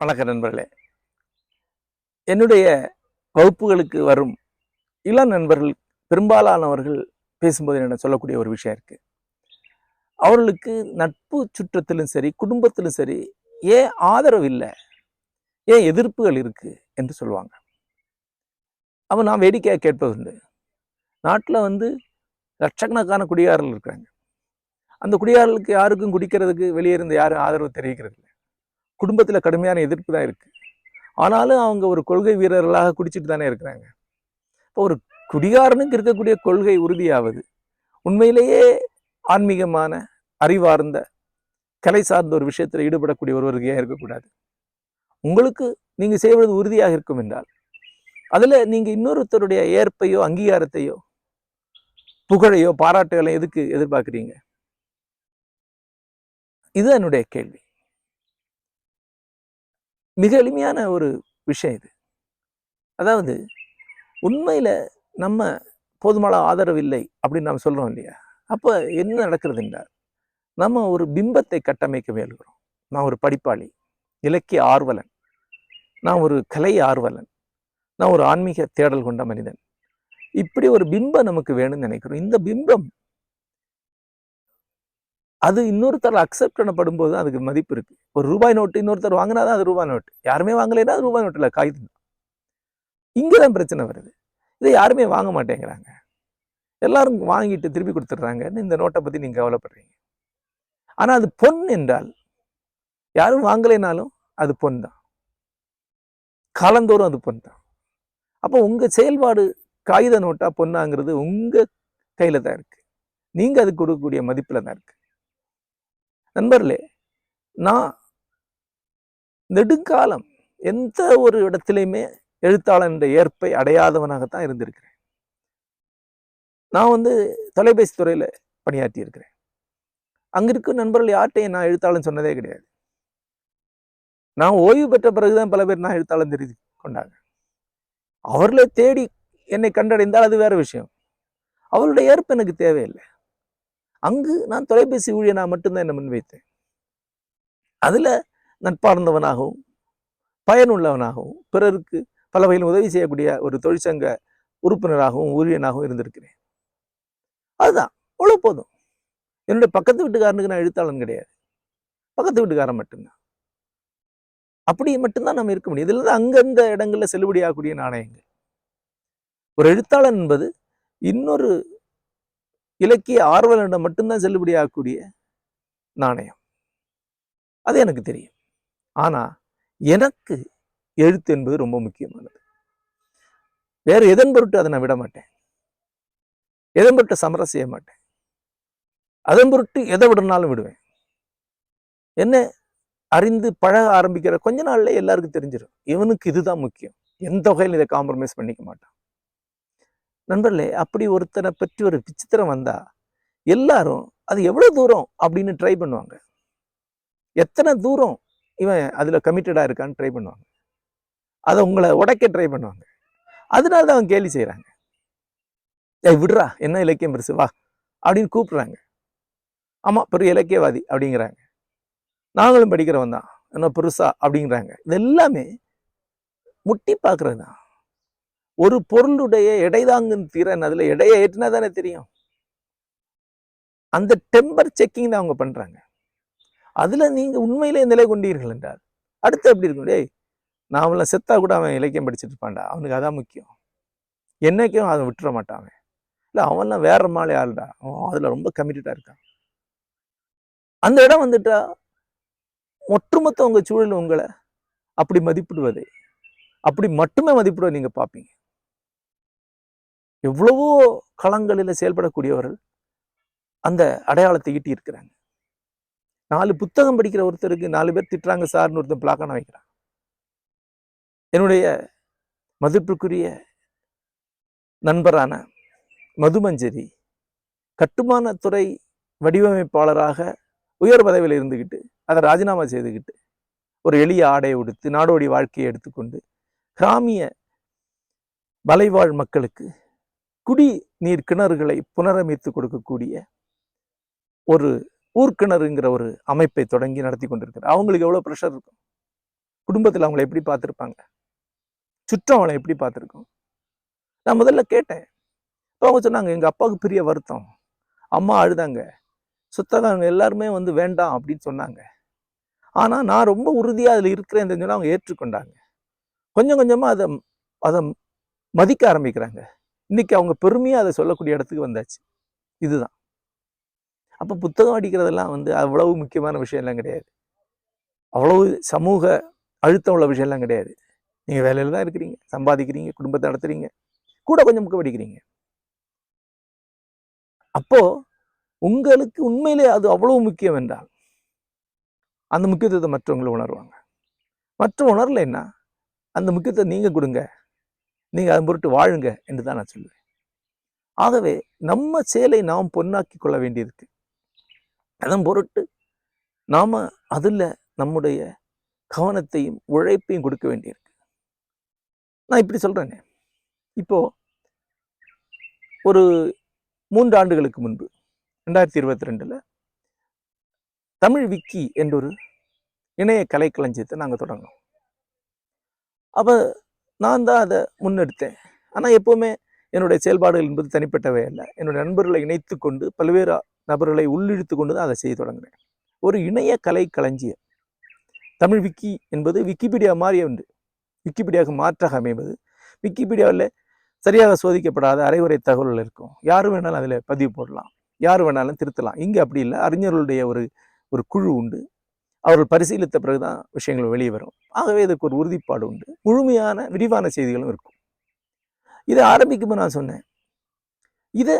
வணக்க நண்பர்களே. என்னுடைய வகுப்புகளுக்கு வரும் இளம் நண்பர்கள் பெரும்பாலானவர்கள் பேசும்போது என்ன சொல்லக்கூடிய ஒரு விஷயம் இருக்கு. அவர்களுக்கு நட்பு சுற்றத்திலும் சரி குடும்பத்திலும் சரி ஏன் ஆதரவு இல்லை ஏன் எதிர்ப்புகள் இருக்கு என்று சொல்லுவாங்க. அவன் நான் வேடிக்கையாக கேட்பதுண்டு நாட்டில் வந்து லட்சக்கணக்கான குடியாரர்கள் இருக்கிறாங்க. அந்த குடியாரர்களுக்கு யாருக்கும் குடிக்கிறதுக்கு வெளியே இருந்து யாரும் ஆதரவு தெரிவிக்கிறது இல்லை. குடும்பத்தில் கடுமையான எதிர்ப்பு தான் இருக்குது ஆனாலும் அவங்க ஒரு கொள்கை வீரர்களாக குடிச்சிட்டு தானே இருக்கிறாங்க. இப்போ ஒரு குடியாரனுக்கு இருக்கக்கூடிய கொள்கை உறுதியாவது உண்மையிலேயே ஆன்மீகமான அறிவார்ந்த கலை சார்ந்த ஒரு விஷயத்தில் ஈடுபடக்கூடிய ஒருவருக்கு ஏன் இருக்கக்கூடாது? உங்களுக்கு நீங்கள் செய்வது உறுதியாக இருக்கும் என்றால் அதில் நீங்கள் இன்னொருத்தருடைய ஏற்பையோ அங்கீகாரத்தையோ புகழையோ பாராட்டுகளையும் எதுக்கு எதிர்பார்க்குறீங்க? இதுதான் என்னுடைய கேள்வி. மிக எளிமையான ஒரு விஷயம் இது. அதாவது உண்மையில் நம்ம போதுமான ஆதரவு இல்லை அப்படின்னு நாம் சொல்கிறோம் இல்லையா? அப்போ என்ன நடக்கிறது என்றால் நம்ம ஒரு பிம்பத்தை கட்டமைக்க முயல்கிறோம். நான் ஒரு படிப்பாளி இலக்கிய ஆர்வலன். நான் ஒரு கலை ஆர்வலன். நான் ஒரு ஆன்மீக தேடல் கொண்ட மனிதன். இப்படி ஒரு பிம்பம் நமக்கு வேணும்னு நினைக்கிறோம். இந்த பிம்பம் அது இன்னொருத்தர் அக்செப்ட் பண்ணப்படும் போது அதுக்கு மதிப்பு இருக்கு. ஒரு ரூபாய் நோட்டு இன்னொருத்தர் வாங்கினாதான் அது ரூபாய் நோட்டு யாருமே வாங்கலைன்னா அது ரூபாய் நோட்டில் இல்லை காகிதம். தான் பிரச்சனை வருது. இதை யாருமே வாங்க மாட்டேங்கிறாங்க. எல்லாரும் வாங்கிட்டு திருப்பி கொடுத்துட்றாங்கன்னு இந்த நோட்டை பத்தி நீங்க கவலைப்படுறீங்க. ஆனா அது பொன் என்றால் யாரும் வாங்கலைனாலும் அது பொன் தான். காலந்தோறும் அது பொன் தான். அப்போ உங்க செயல்பாடு காகித நோட்டா பொண்ணாங்கிறது உங்க கையில தான் இருக்கு. நீங்க அதுக்கு கொடுக்கக்கூடிய மதிப்பில் தான் இருக்கு. நண்பர்களே நான் நெடுங்காலம் எந்த ஒரு இடத்துலையுமே எழுத்தாளன் என்ற ஏற்பை அடையாதவனாகத்தான் இருந்திருக்கிறேன். நான் வந்து தொலைபேசி துறையில பணியாற்றி இருக்கிறேன். அங்கே இருக்கும் நண்பர்கள் யார்கிட்டையும் நான் எழுத்தாளன் சொன்னதே கிடையாது. நான் ஓய்வு பெற்ற பிறகுதான் பல பேர் நான் எழுத்தாளன் தெரிஞ்சு கொண்டாங்க அவர்களை தேடி என்னை கண்டடைந்தால் அது வேற விஷயம். அவருடைய ஏற்பு எனக்கு தேவையில்லை. அங்கு நான் தொலைபேசி ஊழியனா மட்டும்தான் என்ன முன்வைத்தேன். அதுல நட்பார்ந்தவனாகவும் பயனுள்ளவனாகவும் பிறருக்கு பல வகையில் உதவி செய்யக்கூடிய ஒரு தொழிற்சங்க உறுப்பினராகவும் ஊழியனாகவும் இருந்திருக்கிறேன். அதுதான். அவ்வளோ போதும். என்னுடைய பக்கத்து வீட்டுக்காரனுக்கு நான் எழுத்தாளன் கிடையாது. பக்கத்து வீட்டுக்காரன் மட்டும்தான். அப்படி மட்டும்தான் நம்ம இருக்க முடியும். இதில் தான் அங்கந்த இடங்கள்ல செல்லுபடியாகக்கூடிய நாணயங்கள். ஒரு எழுத்தாளன் என்பது இன்னொரு இலக்கிய ஆர்வலனிடம் மட்டும்தான் செல்லுபடியாகக்கூடிய நாணயம். அது எனக்கு தெரியும். ஆனா எனக்கு எழுத்து என்பது ரொம்ப முக்கியமானது. வேற எதன் பொருட்டு அதை நான் விட மாட்டேன் எதன் பொருட்டு சமரசம் செய்ய மாட்டேன்? அதன் பொருட்டு எதை விடனாலும் விடுவேன். என்ன? அறிந்து பழக ஆரம்பிக்கிற கொஞ்ச நாள்ல எல்லாருக்கும் தெரிஞ்சிடும் இவனுக்கு இதுதான் முக்கியம். எந்த வகையில் இதை காம்ப்ரமைஸ் பண்ணிக்க மாட்டான். நண்பர்களே அப்படி ஒருத்தனை பற்றி ஒரு விசித்திரம் வந்தால் எல்லாரும் அது எவ்வளோ தூரம்? அப்படின்னு ட்ரை பண்ணுவாங்க. எத்தனை தூரம் இவன் அதில் கமிட்டடாக இருக்கான்னு ட்ரை பண்ணுவாங்க. அதை உங்களை உடைக்க ட்ரை பண்ணுவாங்க. அதனால தான் அவன் கேலி செய்கிறாங்க ஏய் விடுறா என்ன இலக்கியம் பெருசு வா அப்படின்னு கூப்பிட்றாங்க. ஆமாம் பெரிய இலக்கியவாதி அப்படிங்கிறாங்க. நாங்களும் படிக்கிறவன் தான் என்ன பெருசா அப்படிங்கிறாங்க. இது எல்லாமே முட்டி பார்க்குறது தான். ஒரு பொருளுடைய எடைதாங்கும் திறன் அதுல எடையை ஏற்றினா தானே தெரியும். அந்த டெம்பர் செக்கிங் தான் அவங்க பண்றாங்க. அதுல நீங்க உண்மையிலே நிலை கொண்டீர்கள் என்றால் அடுத்து எப்படி இருக்கும்? டேய் நான் செத்தா கூட அவன் இலக்கியம் படிச்சுட்டு இருப்பான்டா அவனுக்கு அதான் முக்கியம். என்னைக்கும் அதை விட்டுற மாட்டான் அவன். இல்லை அவன்லாம் வேற மாலை ஆள்டா அவன் அதுல ரொம்ப கமிட்டடாக இருக்கான். அந்த இடம் வந்துட்டா ஒட்டுமொத்த உங்க சூழல் உங்களை அப்படி மதிப்பிடுவது அப்படி மட்டுமே மதிப்பிடுவதை நீங்க பார்ப்பீங்க. எவ்வளவோ களங்களில் செயல்படக்கூடியவர்கள் அந்த அடையாளத்தை ஈட்டி இருக்கிறாங்க நாலு புத்தகம் படிக்கிற ஒருத்தருக்கு நாலு பேர் திட்டுறாங்க சார்னு ஒருத்தன் பிளாக்கான வைக்கிறான். என்னுடைய மதிப்புக்குரிய நண்பரான மதுமஞ்சரி கட்டுமான துறை வடிவமைப்பாளராக உயர் பதவியில் இருந்துக்கிட்டு அதை ராஜினாமா செய்துக்கிட்டு ஒரு எளிய ஆடையை உடுத்து நாடோடி வாழ்க்கையை எடுத்துக்கொண்டு கிராமிய மலைவாழ் மக்களுக்கு குடி நீர் கிணறுகளை புனரமைத்து கொடுக்கக்கூடிய ஒரு ஊர்க்கிணறுங்கிற ஒரு அமைப்பை தொடங்கி நடத்தி கொண்டிருக்கிறார். அவங்களுக்கு எவ்வளோ ப்ரெஷர் இருக்கும்? குடும்பத்தில் அவங்களை எப்படி பார்த்துருப்பாங்க? சுற்றம் அவளை எப்படி பார்த்துருக்கோம்? நான் முதல்ல கேட்டேன். இப்போ அவங்க சொன்னாங்க எங்கள் அப்பாவுக்கு பெரிய வருத்தம். அம்மா அழுதாங்க. சுத்தகாரங்க எல்லாருமே வந்து வேண்டாம் அப்படின்னு சொன்னாங்க. ஆனால் நான் ரொம்ப உறுதியாக அதில் இருக்கிறேன் சொன்னா அவங்க ஏற்றுக்கொண்டாங்க. கொஞ்சம் கொஞ்சமாக அதை அதை மதிக்க ஆரம்பிக்கிறாங்க. இன்னைக்கு அவங்க பெருமையாக அதை சொல்லக்கூடிய இடத்துக்கு வந்தாச்சு. இதுதான். அப்போ புத்தகம் அடிக்கிறதெல்லாம் வந்து அவ்வளவு முக்கியமான விஷயம் எல்லாம் கிடையாது. அவ்வளவு சமூக அழுத்தம் உள்ள விஷயம்லாம் கிடையாது. நீங்க வேலையில் தான் இருக்கிறீங்க சம்பாதிக்கிறீங்க குடும்பத்தை நடத்துறீங்க கூட கொஞ்சம் முக்கம் அடிக்கிறீங்க அப்போ உங்களுக்கு உண்மையிலே அது அவ்வளவு முக்கியம் என்றால் அந்த முக்கியத்துவத்தை மற்றவங்களை உணர்வாங்க. மற்ற உணரலைன்னா அந்த முக்கியத்துவம் நீங்க கொடுங்க. நீங்கள் அதன் பொருட்டு வாழுங்க என்று தான் நான் சொல்லுவேன். ஆகவே நம்ம செயலை நாம் பொன்னாக்கி கொள்ள வேண்டியிருக்கு. அதன் பொருட்டு நாம அதில் நம்முடைய கவனத்தையும் உழைப்பையும் கொடுக்க வேண்டியிருக்கு. நான் இப்படி சொல்றேனே. இப்போ ஒரு மூன்று ஆண்டுகளுக்கு முன்பு ரெண்டாயிரத்தி இருபத்தி ரெண்டுல தமிழ் விக்கி என்றொரு இணைய கலைக்களஞ்சியத்தை நாங்கள் தொடங்கினோம். அப்போ நான் தான் அதை முன்னெடுத்தேன். ஆனால் எப்போவுமே என்னுடைய செயல்பாடுகள் என்பது தனிப்பட்டவை அல்ல. என்னுடைய நண்பர்களை இணைத்து கொண்டு பல்வேறு நபர்களை உள்ளிழுத்து கொண்டு தான் அதை செய்ய தொடங்கினேன். ஒரு இணைய கலை களஞ்சியம். தமிழ் விக்கி என்பது விக்கிபீடியா மாறிய உண்டு விக்கிபீடியாவுக்கு மாற்றாக அமைவது. விக்கிபீடியாவில் சரியாக சோதிக்கப்படாத அரைகுறை தகவல்கள் இருக்கும். யார் வேணாலும் அதில் பதிவு போடலாம். யார் வேணாலும் திருத்தலாம். இங்கே அப்படி இல்லை. அறிஞர்களுடைய ஒரு ஒரு குழு உண்டு. அவர்கள் பரிசீலித்த பிறகுதான் விஷயங்கள் வெளியே வரும். ஆகவே இதுக்கு ஒரு உறுதிப்பாடு உண்டு. முழுமையான விரிவான செய்திகளும் இருக்கும். இதை ஆரம்பிக்கும்போது நான் சொன்னேன். இதை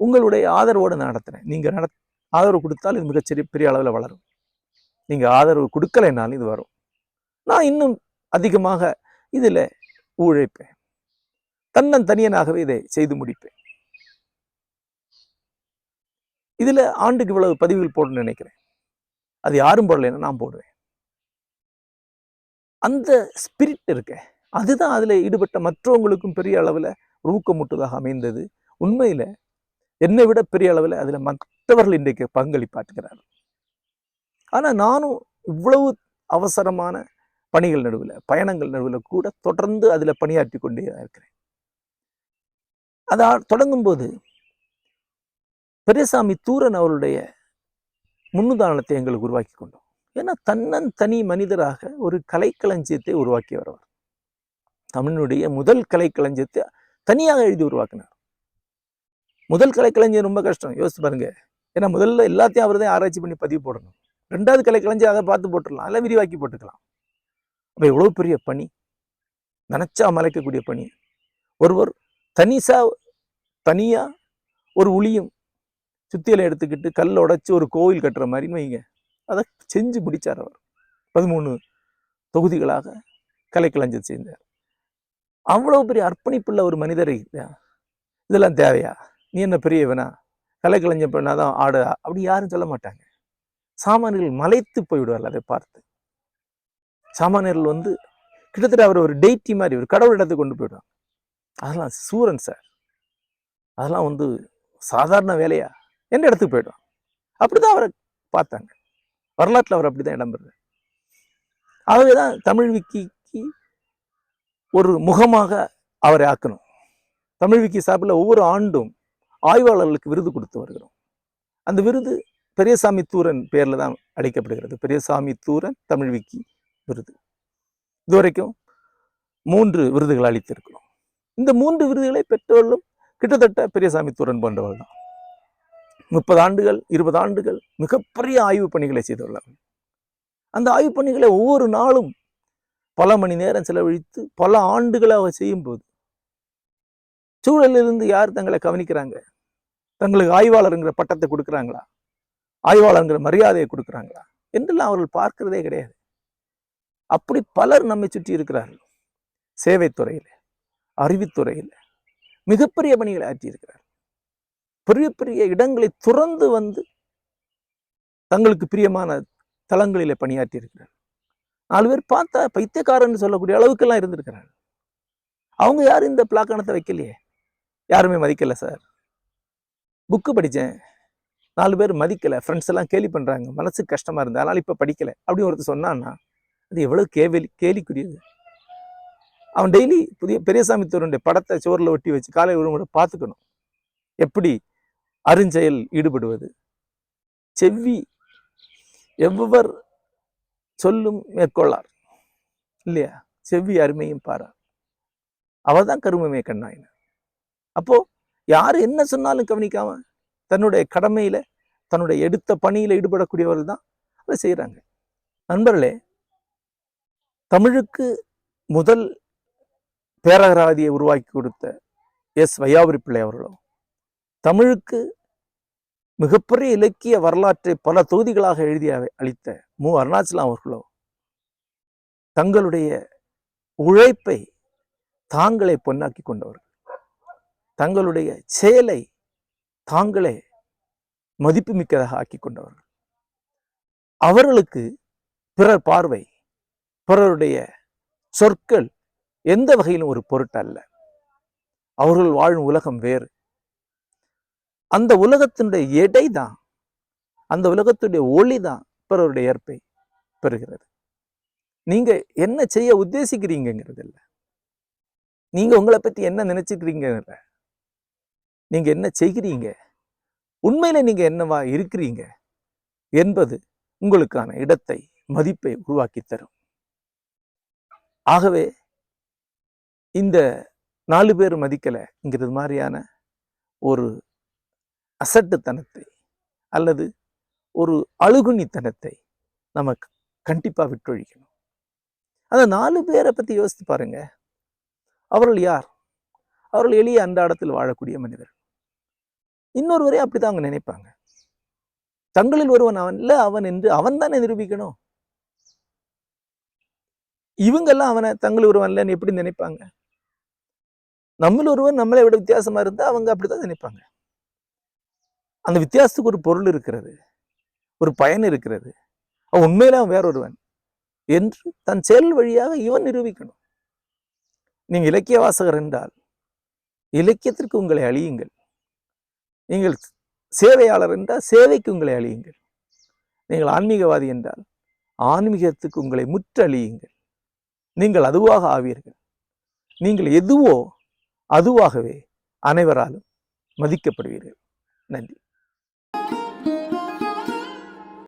உங்களுடைய ஆதரவோடு நான் நீங்கள் நீங்க நட ஆதரவு கொடுத்தால் இது மிகச்சரிய பெரிய அளவில் வளரும். நீங்க ஆதரவு கொடுக்கலைனாலும் இது வரும். நான் இன்னும் அதிகமாக இதுல உழைப்பேன். தன்னன் தனியனாகவே இதை செய்து முடிப்பேன். இதுல ஆண்டுக்கு இவ்வளவு பதிவுகள் போடணும்னு நினைக்கிறேன். அது யாரும் போடலைன்னா நான் போடுவேன். அந்த ஸ்பிரிட் இருக்க. அதுதான் அதுல ஈடுபட்ட மற்றவங்களுக்கும் பெரிய அளவுல ஒரு அமைந்தது. உண்மையில என்னை விட பெரிய அளவுல அதுல மற்றவர்கள் இன்றைக்கு பங்களிப்பாட்டுகிறார் ஆனா நானும் இவ்வளவு அவசரமான பணிகள் நடுவில் பயணங்கள் நடுவில் கூட தொடர்ந்து அதுல பணியாற்றி கொண்டே தான் இருக்கிறேன். அதை தொடங்கும் போது பெரியசாமி தூரன் அவருடைய முன்னுதாரணத்தை எங்களுக்கு உருவாக்கி கொண்டோம். ஏன்னா தன்னன் தனி மனிதராக ஒரு கலைக்களஞ்சியத்தை உருவாக்கி வருவார் தமிழனுடைய முதல் கலைக்களஞ்சியத்தை தனியாக எழுதி உருவாக்கினார். முதல் கலைக்களஞ்சியம் ரொம்ப கஷ்டம். யோசிச்சு பாருங்க. ஏன்னா முதல்ல எல்லாத்தையும் அவர் தான் ஆராய்ச்சி பண்ணி பதிவு போடணும். ரெண்டாவது கலைக்களஞ்சியம் அதை பார்த்து போட்டுடலாம். அதெல்லாம் விரிவாக்கி போட்டுக்கலாம். அப்போ எவ்வளோ பெரிய பணி? நினச்சா மலைக்கக்கூடிய பணி. ஒருவர் தனிசா தனியாக ஒரு உளியும் சுத்தியலை எடுத்துக்கிட்டு கல்லை உடச்சி ஒரு கோவில் கட்டுற மாதிரின்னு வைங்க. அதை செஞ்சு பிடிச்சார் அவர். பதிமூணு தொகுதிகளாக கலைக்களஞ்சம் செய்தார் அவ்வளோ பெரிய அர்ப்பணிப்புள்ள ஒரு மனிதரை இதெல்லாம் தேவையா? நீ என்ன பெரியவனா? கலைக்களஞ்சம் பண்ணாதான் ஆடு. அப்படி யாரும் சொல்ல மாட்டாங்க. சாமானியர்கள் மலைத்து போய்விடுவார்கள் அதை பார்த்து. சாமானியர்கள் வந்து கிட்டத்தட்ட அவர் ஒரு டெய்ட்டி மாதிரி ஒரு கடவுள் இடத்துக்கு கொண்டு போயிடுவாங்க அதெல்லாம் சூரன் சார். அதெல்லாம் வந்து சாதாரண வேலையா? எந்த இடத்துக்கு போயிடுவான் அப்படிதான் அவரை பார்த்தாங்க. வரலாற்றில் அவர் அப்படிதான் இடம்பெறார் ஆகவேதான் தமிழ் விக்கிக்கு ஒரு முகமாக அவரை ஆக்கணும். தமிழ் விக்கி சார்பில் ஒவ்வொரு ஆண்டும் ஆய்வாளர்களுக்கு விருது கொடுத்து வருகிறோம். அந்த விருது பெரியசாமி தூரன் பேர்ல தான் அழைக்கப்படுகிறது பெரியசாமி தூரன் தமிழ் விக்கி விருது. இதுவரைக்கும் மூன்று விருதுகள் அளித்திருக்கிறோம். இந்த மூன்று விருதுகளை பெற்றவர்களும் கிட்டத்தட்ட பெரியசாமி தூரன் போன்றவர்கள் தான். முப்பது ஆண்டுகள் இருபது ஆண்டுகள் மிகப்பெரிய ஆய்வு பணிகளை செய்துள்ளார் அந்த ஆய்வு பணிகளை ஒவ்வொரு நாளும் பல மணி நேரம் செலவழித்து பல ஆண்டுகளாக செய்யும் போது சூழலிலிருந்து யார் தங்களை கவனிக்கிறாங்க? தங்களுக்கு ஆய்வாளருங்கிற பட்டத்தை கொடுக்குறாங்களா? ஆய்வாளருங்கிற மரியாதையை கொடுக்குறாங்களா? என்றெல்லாம் அவர்கள் பார்க்கிறதே கிடையாது. அப்படி பலர் நம்மை சுற்றி இருக்கிறார்கள். சேவைத்துறையில் அறிவுத்துறையில் மிகப்பெரிய பணிகளை ஆற்றியிருக்கிறார் பெரிய பெரிய இடங்களை துறந்து வந்து தங்களுக்கு பிரியமான தலங்களில் பணியாற்றி இருக்கிறார் நாலு பேர் பார்த்தா பைத்தியக்காரன் சொல்லக்கூடிய அளவுக்கெல்லாம் இருந்திருக்கிறார். அவங்க யாரும் இந்த பிளாக்கணத்தை வைக்கலையே. யாருமே மதிக்கலை சார். புக்கு படித்தேன். நாலு பேர் மதிக்கலை. ஃப்ரெண்ட்ஸ் எல்லாம் கேலி பண்ணுறாங்க மனசுக்கு கஷ்டமாக இருந்தது. அதனால் இப்போ படிக்கலை. அப்படின்னு ஒருத்தர் சொன்னான்னா அது எவ்வளோ கேவலி கேலிக்குரியது. அவன் டெய்லி புதிய பெரியசாமி தோருடைய படத்தை சுவரில் ஒட்டி வச்சு காலை ஒரு முறை பார்த்துக்கணும். எப்படி? அருஞ்செயல் ஈடுபடுவது. செவ்வி எவ்வவர் சொல்லும் மேற்கொள்ளார். இல்லையா? செவ்வி அருமையும் பாரார். அவள் தான் கருமமே கண்ணாயின. அப்போ யார் என்ன சொன்னாலும் கவனிக்காம தன்னுடைய கடமையில தன்னுடைய எடுத்த பணியில ஈடுபடக்கூடியவர்கள் தான் அதை செய்யறாங்க நண்பர்களே தமிழுக்கு முதல் பேரகராதியை உருவாக்கி கொடுத்த எஸ். வையாபுரி பிள்ளை அவர்களும் தமிழுக்கு மிகப்பெரிய இலக்கிய வரலாற்றை பல தொகுதிகளாக எழுதி அளித்த மு. அருணாச்சலம் அவர்களோ தங்களுடைய உழைப்பை தாங்களே பொன்னாக்கி கொண்டவர்கள். தங்களுடைய செயலை தாங்களே மதிப்புமிக்கதாக ஆக்கி கொண்டவர்கள். அவர்களுக்கு பிறர் பார்வை பிறருடைய சொற்கள் எந்த வகையிலும் ஒரு பொருட்டல்ல. அவர்கள் வாழும் உலகம் வேறு. அந்த உலகத்தினுடைய எடை தான் அந்த உலகத்துடைய ஒளி தான் பிறருடைய ஏற்பை பெறுகிறது. நீங்க என்ன செய்ய உத்தேசிக்கிறீங்கிறது இல்லை. நீங்க உங்களை பத்தி என்ன நினைச்சுக்கிறீங்க நீங்கள் நீங்க என்ன செய்கிறீங்க? உண்மையில நீங்க என்னவா இருக்கிறீங்க? என்பது உங்களுக்கான இடத்தை மதிப்பை உருவாக்கி தரும் ஆகவே இந்த நாலு பேர் மதிக்கலைங்கிறது மாதிரியான ஒரு அசட்டுத்தனத்தை அல்லது ஒரு அழுகுனித்தனத்தை நம்ம கண்டிப்பா விட்டொழிக்கணும். அந்த நாலு பேரை பத்தி யோசித்து பாருங்க. அவர்கள் யார்? அவர்கள் எளிய அன்றாடத்தில் வாழக்கூடிய மனிதர்கள். இன்னொருவரே அப்படிதான் அவங்க நினைப்பாங்க. தங்களில் ஒருவன் அவன் இல்லை அவன் என்று அவன் தானே நிரூபிக்கணும். இவங்கெல்லாம் அவனை தங்களில் ஒருவன் இல்லைன்னு எப்படி நினைப்பாங்க? நம்மள ஒருவன் நம்மளை விட வித்தியாசமா இருந்தா அவங்க அப்படிதான் நினைப்பாங்க. அந்த வித்தியாசத்துக்கு ஒரு பொருள் இருக்கிறது. ஒரு பயன் இருக்கிறது. அவன் உண்மையில அவன் வேறொருவன் என்று தன் செயல் வழியாக இவன் நிரூபிக்கணும். நீங்கள் இலக்கிய வாசகர் என்றால் இலக்கியத்திற்கு உங்களை அழியுங்கள். நீங்கள் சேவையாளர் என்றால் சேவைக்கு உங்களை அழியுங்கள். நீங்கள் ஆன்மீகவாதி என்றால் ஆன்மீகத்துக்கு உங்களை முற்றழியுங்கள். நீங்கள் அதுவாக ஆவீர்கள். நீங்கள் எதுவோ அதுவாகவே அனைவராலும் மதிக்கப்படுவீர்கள். நன்றி.